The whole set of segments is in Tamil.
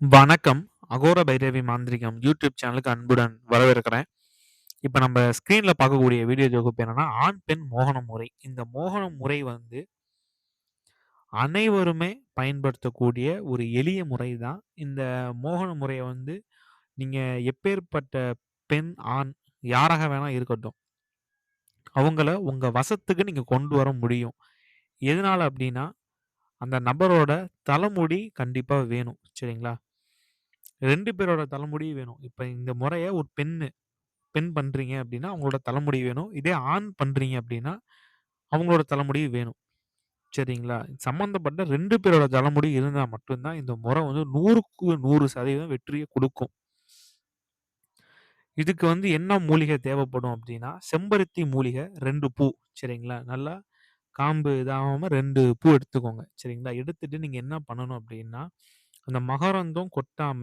வணக்கம். அகோர பைரவி மாந்திரிகம் யூடியூப் சேனலுக்கு அன்புடன் வரவேற்கிறேன். இப்போ நம்ம ஸ்க்ரீனில் பார்க்கக்கூடிய வீடியோ தொகுப்பு என்னன்னா, ஆண், பெண் மோகன முறை. இந்த மோகன முறை வந்து அனைவருமே பயன்படுத்தக்கூடிய ஒரு எளிய முறை தான். இந்த மோகன முறையை வந்து நீங்கள் எப்பேர்ப்பட்ட பெண், ஆண் யாராக வேணால் இருக்கட்டும். அவங்கள உங்கள் வசத்துக்கு நீங்கள் கொண்டு வர முடியும். எதனால் அப்படின்னா அந்த நபரோட தலைமுடி கண்டிப்பாக வேணும். சரிங்களா? 2 பேரோட தலைமுடியும் வேணும். இப்ப இந்த முறைய ஒரு பெண்ணு பெண் பண்றீங்க அப்டின்னா, அவங்களோட தலைமுடி வேணும். இதே ஆண் பண்றீங்க அப்டின்னா, அவங்களோட தலைமுடி வேணும். சரிங்களா? சம்மந்தப்பட்ட 2 பேரோட தலைமுடி இருந்தா மட்டும் தான் இந்த முறை வந்து 100க்கு 100% வெற்றிய குடுக்கும். இதுக்கு வந்து என்ன மூலிகை தேவைப்படும் அப்டின்னா, செம்பருத்தி மூலிகை 2 பூ சரிங்களா? நல்லா காம்பு இதாகாமல் 2 பூ எடுத்துக்கோங்க. சரிங்களா? எடுத்துட்டு நீங்க என்ன பண்ணணும் அப்டின்னா, அந்த மகரந்தம் கொட்டாம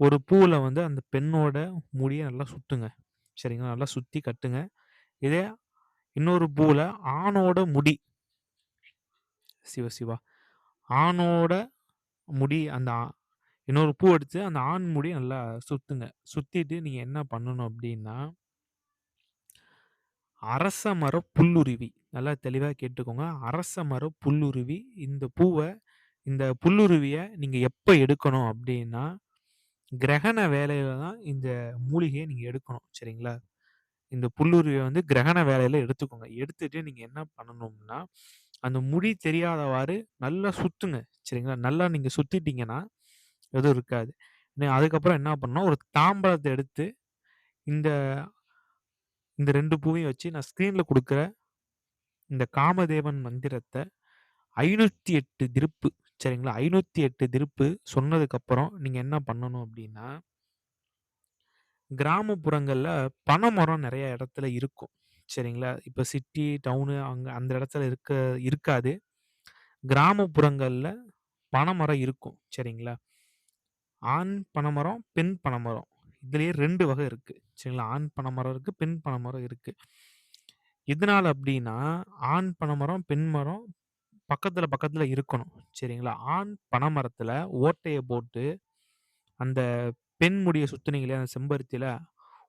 ஒரு பூவுல வந்து அந்த பெண்ணோட முடிய நல்லா சுத்துங்க. சரிங்களா? நல்லா சுத்தி கட்டுங்க. இதே இன்னொரு பூவுல ஆணோட முடி சிவ சிவா! ஆணோட முடி அந்த ஆ இன்னொரு பூ எடுத்து அந்த ஆண் முடி நல்லா சுத்துங்க. சுத்திட்டு நீங்க என்ன பண்ணணும் அப்டின்னா அரச மர புல்லுருவி. நல்லா தெளிவா கேட்டுக்கோங்க. அரச மர புல்லுருவி. இந்த பூவ இந்த புல்லுருவிய நீங்க எப்ப எடுக்கணும் அப்டின்னா, கிரகண வேலையில தான் இந்த மூலிகையை நீங்க எடுக்கணும். சரிங்களா? இந்த புல்லுருவிய வந்து கிரகண வேலையில எடுத்துக்கோங்க. எடுத்துட்டு நீங்க என்ன பண்ணணும்னா, அந்த முடி தெரியாதவாறு நல்லா சுத்துங்க. சரிங்களா? நல்லா நீங்க சுத்திட்டீங்கன்னா, எதுவும் இருக்காது. அதுக்கப்புறம் என்ன பண்ணணும், ஒரு தாம்பழத்த எடுத்து இந்த இந்த 2 பூவையும் வச்சு நான் ஸ்க்ரீன்ல குடுக்குற இந்த காமதேவன் மந்திரத்த 508 திருப்பு சரிங்களா? 508 திருப்பு சொன்னதுக்கப்புறம் நீங்க என்ன பண்ணணும் அப்டின்னா கிராமப்புறங்கள்ல பனைமரம் நிறைய இடத்துல இருக்கும். சரிங்களா? இப்போ சிட்டி, டவுனு அங்க அந்த இடத்துல இருக்க இருக்காது. கிராமப்புறங்கள்ல பனைமரம் இருக்கும். சரிங்களா? ஆண் பனைமரம், பெண் பனைமரம். இதுலயே ரெண்டு வகை இருக்கு. சரிங்களா? ஆண் பனைமரம் இருக்கு, பெண் பனைமரம் இருக்கு. எதனால அப்படின்னா ஆண் பனைமரம், பெண் மரம் பக்கத்துல பக்கத்துல இருக்கணும். சரிங்களா? ஆண் பனைமரத்துல ஓட்டைய போட்டு, அந்த பெண் முடிய சுத்துனீங்க இல்லையா? அந்த செம்பருத்தியில்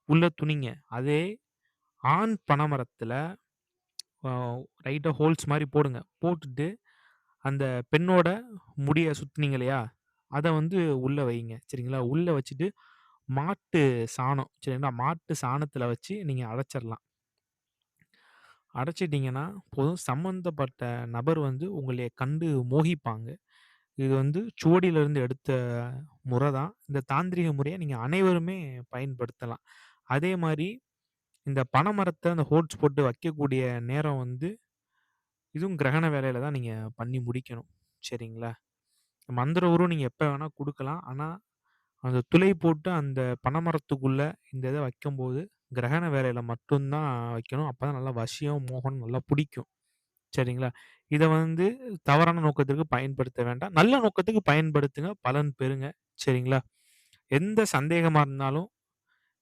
உள்ள துணிங்க. அதே ஆண் பனைமரத்துல அ லைட்டா ஹோல்ஸ் மாரி போடுங்க. போட்டுட்டு, அந்த பெண்ணோட முடிய சுத்துனீங்க இல்லையா? அத வந்து உள்ள வைங்க. சரிங்களா? உள்ள வச்சுட்டு மாட்டு சாணம் சரிங்களா? மாட்டு சாணத்தில் வச்சு நீங்க அடைச்சிரலாம். அடைச்சிட்டீங்கன்னா போதும். சம்மந்தப்பட்ட நபர் வந்து உங்களை கண்டு மோகிப்பாங்க. இது வந்து சுவடியிலிருந்து எடுத்த முறை தான். இந்த தாந்திரீக முறைய நீங்க அனைவருமே பயன்படுத்தலாம். அதே மாரி இந்த பனைமரத்த அந்த ஹோட்ஸ் போட்டு வைக்கக்கூடிய நேரம் வந்து இதுவும் கிரகண வேளையில தான் நீங்க பண்ணி முடிக்கணும். சரிங்களா? மந்திர உரு நீங்க எப்ப வேணா குடுக்கலாம். ஆனா, அந்த துளை போட்டு அந்த பனைமரத்துக்குள்ள இந்த இத வைக்கும்போது, கிரகண வேலையில மட்டும்தான் வைக்கணும். அப்பதான் நல்லா வசியம், மோகன் நல்லா புடிக்கும். சரிங்களா? இத வந்து தவறான நோக்கத்திற்கு பயன்படுத்த வேண்டாம். நல்ல நோக்கத்துக்கு பயன்படுத்துங்க. பலன் பெறுங்க. சரிங்களா? எந்த சந்தேகமா இருந்தாலும்,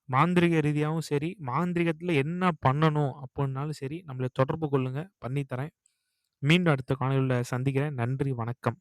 மாந்திரீக ரீதியாவும் சரி, மாந்திரீகத்துல என்ன பண்ணணும் அப்புட்னாலும் சரி, நம்மள தொடர்பு கொள்ளுங்க. பண்ணி தரேன். மீண்டும் அடுத்த காணொளியில சந்திக்கிறேன். நன்றி, வணக்கம்.